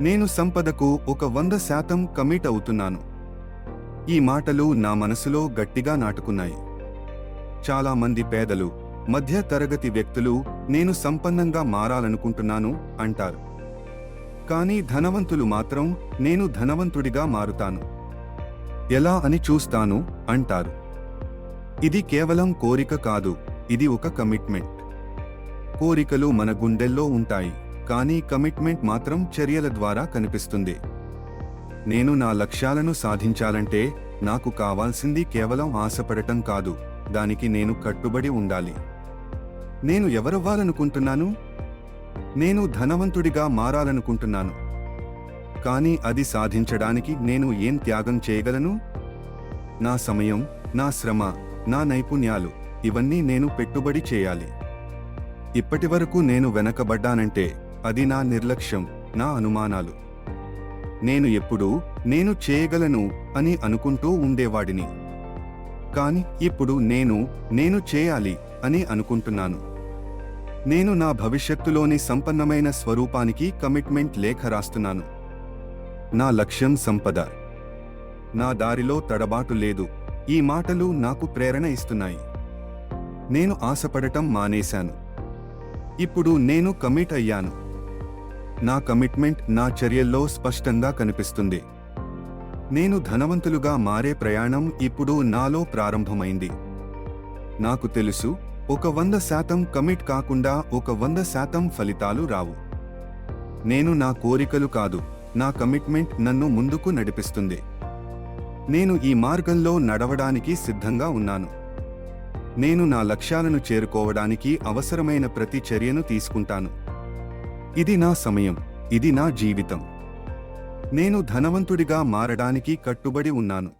నేను సంపదకు ఒక వంద శాతం కమిట్ అవుతున్నాను. ఈ మాటలు నా మనసులో గట్టిగా నాటుకున్నాయి. చాలా మంది పేదలు మధ్య తరగతి వ్యక్తులు నేను సంపన్నంగా మారాలనుకుంటున్నాను అంటారు. కానీ ధనవంతులు మాత్రం నేను ధనవంతుడిగా మారుతాను. ఎలా అని చూస్తాను అంటారు. ఇది కేవలం కోరిక కాదు ఇది ఒక కమిట్మెంట్. కోరికలు మన గుండెల్లో ఉంటాయి. కానీ కమిట్మెంట్ మాత్రం చర్యల ద్వారా కనిపిస్తుంది. నేను నా లక్ష్యాలను సాధించాలంటే నాకు కావాల్సింది కేవలం ఆశపడటం కాదు దానికి నేను కట్టుబడి ఉండాలి. నేను ఎవరవ్వాలనుకుంటున్నాను? నేను ధనవంతుడిగా మారాలనుకుంటున్నాను. కానీ అది సాధించడానికి నేను ఏం త్యాగం చేయగలను? నా సమయం నా శ్రమ నా నైపుణ్యాలు ఇవన్నీ నేను పెట్టుబడి చేయాలి. ఇప్పటివరకు నేను వెనకబడ్డానంటే అది నా నిర్లక్ష్యం నా అనుమానాలు. నేను ఎప్పుడూ నేను చేయగలను అని అనుకుంటూ ఉండేవాడిని. కాని ఇప్పుడు నేను నేను చేయాలి అని అనుకుంటున్నాను. నేను నా భవిష్యత్తులోని సంపన్నమైన స్వరూపానికి కమిట్మెంట్ లేఖ రాస్తున్నాను. నా లక్ష్యం సంపద. నా దారిలో తడబాటు లేదు. ఈ మాటలు నాకు ప్రేరణ ఇస్తున్నాయి. నేను ఆశపడటం మానేశాను. ఇప్పుడు నేను కమిట్ అయ్యాను. నా కమిట్మెంట్ నా చర్యల్లో స్పష్టంగా కనిపిస్తుంది. నేను ధనవంతులుగా మారే ప్రయాణం ఇప్పుడు నాలో ప్రారంభమైంది. నాకు తెలుసు ఒక వంద శాతం కమిట్ కాకుండా ఒక వంద శాతం ఫలితాలు రావు. నేను నా కోరికలు కాదు నా కమిట్మెంట్ నన్ను ముందుకు నడిపిస్తుంది. నేను ఈ మార్గంలో నడవడానికి సిద్ధంగా ఉన్నాను. నేను నా లక్ష్యాలను చేరుకోవడానికి అవసరమైన ప్రతి చర్యను తీసుకుంటాను. ఇది నా సమయం ఇది నా జీవితం. నేను ధనవంతుడిగా మారడానికి కట్టుబడి ఉన్నాను.